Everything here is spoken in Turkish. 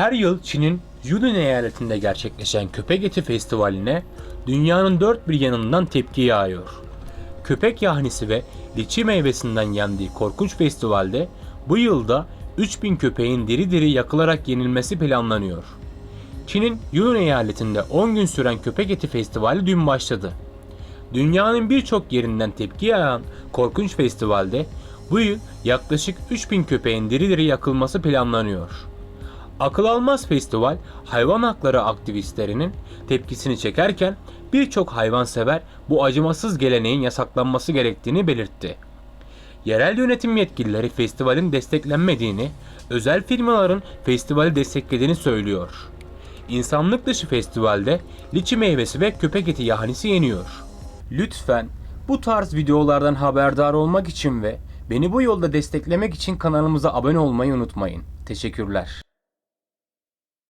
Her yıl Çin'in Yunnan eyaletinde gerçekleşen köpek eti festivaline dünyanın dört bir yanından tepki yağıyor. Köpek yahnisi ve liçi meyvesinden yendiği korkunç festivalde bu yılda 3000 köpeğin diri diri yakılarak yenilmesi planlanıyor. Çin'in Yunnan eyaletinde 10 gün süren köpek eti festivali dün başladı. Dünyanın birçok yerinden tepki yağan korkunç festivalde bu yıl yaklaşık 3000 köpeğin diri diri yakılması planlanıyor. Akıl almaz festival hayvan hakları aktivistlerinin tepkisini çekerken birçok hayvansever bu acımasız geleneğin yasaklanması gerektiğini belirtti. Yerel yönetim yetkilileri festivalin desteklenmediğini, özel firmaların festivali desteklediğini söylüyor. İnsanlık dışı festivalde liçi meyvesi ve köpek eti yahnisi yeniyor. Lütfen bu tarz videolardan haberdar olmak için ve beni bu yolda desteklemek için kanalımıza abone olmayı unutmayın. Teşekkürler.